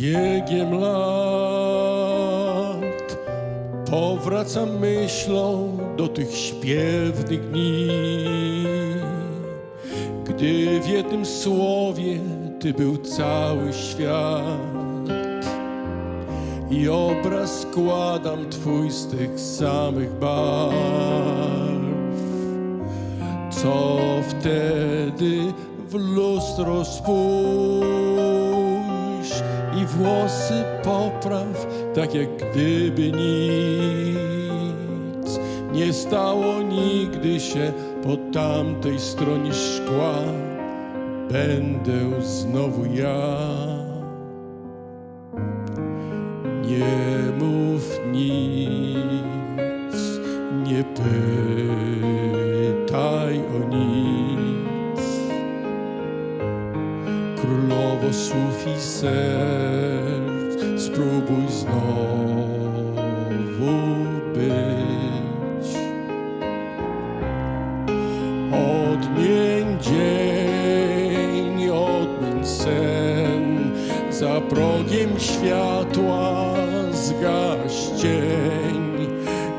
biegiem lat powracam myślą do tych śpiewnych dni, gdy w jednym słowie Ty był cały świat i obraz składam Twój z tych samych barw, co wtedy w lustro spójrz i włosy popraw, tak jak gdyby nic nie stało nigdy się po tamtej stronie szkła. Będę znowu ja. Nie mów nic, nie pytaj o nic. Królowo słów i serc, spróbuj znowu być. Odmień dzień, odmień sen, za progiem światła zgaś cień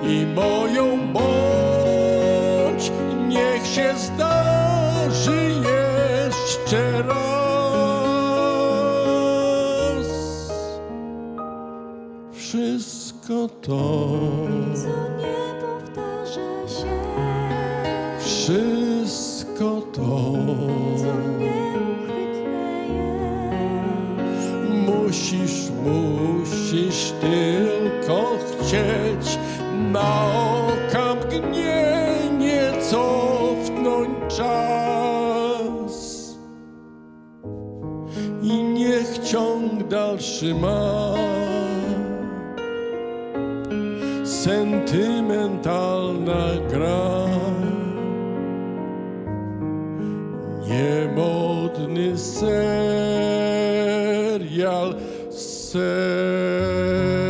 i moją bądź, niech się zdarzy jeszcze raz. Wszystko to, co nie powtarza się, wszystko to. co nieuchwytne jest. Musisz, musisz tylko chcieć. Na oka mgnienie cofnąć czas. I niech ciąg dalszy ma sentymentalna gra. Niemodny serial, serial.